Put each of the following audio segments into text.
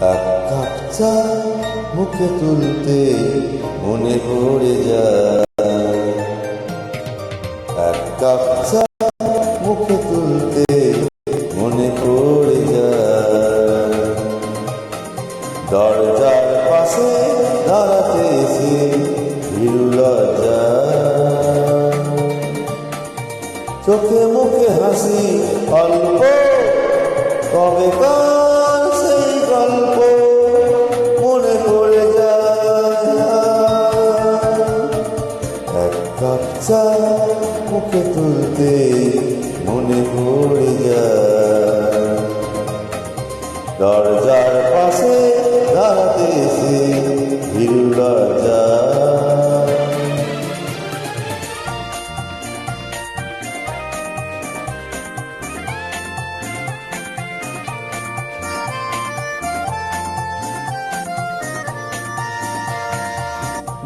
এক কাপ চা মুখে তুলতে মনে পড়ে যায়। এক কাপ চা মুখে তুলতে মনে পড়ে যায়। দরজার পাশে দাঁড়াতে এসে যায় চোখে মুখে হাসি অল্প কবে সেই গল্প মনে পড়ে যায়। এক কাপ তুলতে মনে পড়ে দরজার পাশে দাঁড়াতে এসে ভিড়ুলা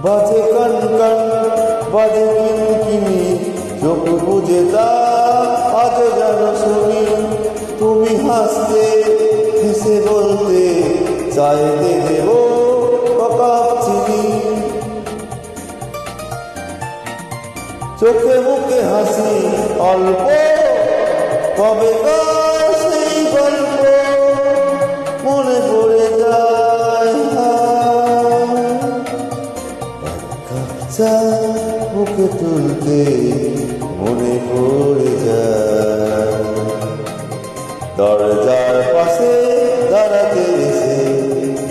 বাজে কান কান, বাজে কিনকিনি চোখ বুঝে তা আজ যেন শুনি। তুমি হাসতে, হেসে বলতে, চাইতে দেব কাপ চিনি। চোখে মুখে হাসি, অল্প কবে কার চা মুখে তুলতে মনে পড়ে যায়। দরজার পাশে দাঁড়াতে এসে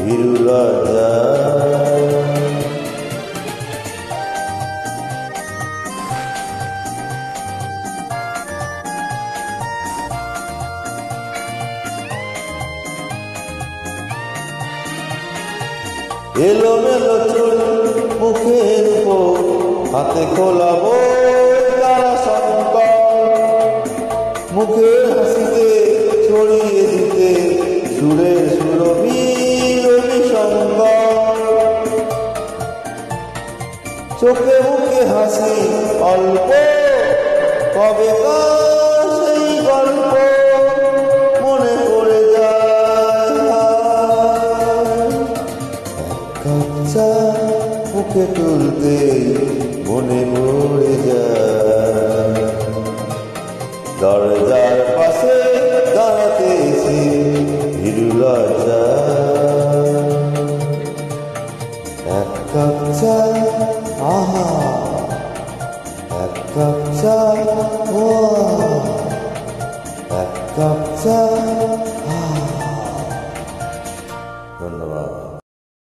ভিড়ুলা যায়। এলো মেলো চুল হাতে খোলা বই, তারা শঙ্কর মুখের হাসিতে, ছড়িয়ে দিতে সুরের সুরভি চোখে মুখে হাসি অল্প কবে সেই গল্প মনে পড়ে যায়। কাঁচা মুখে তুলতে মনে পড়ে যায়। দরজার পাশে দাঁড়াতে এসে ভিড়ুলা যায় এক কাপ চা, আহা। এক কাপ চা ও এক কাপ চা ধন্যবাদ।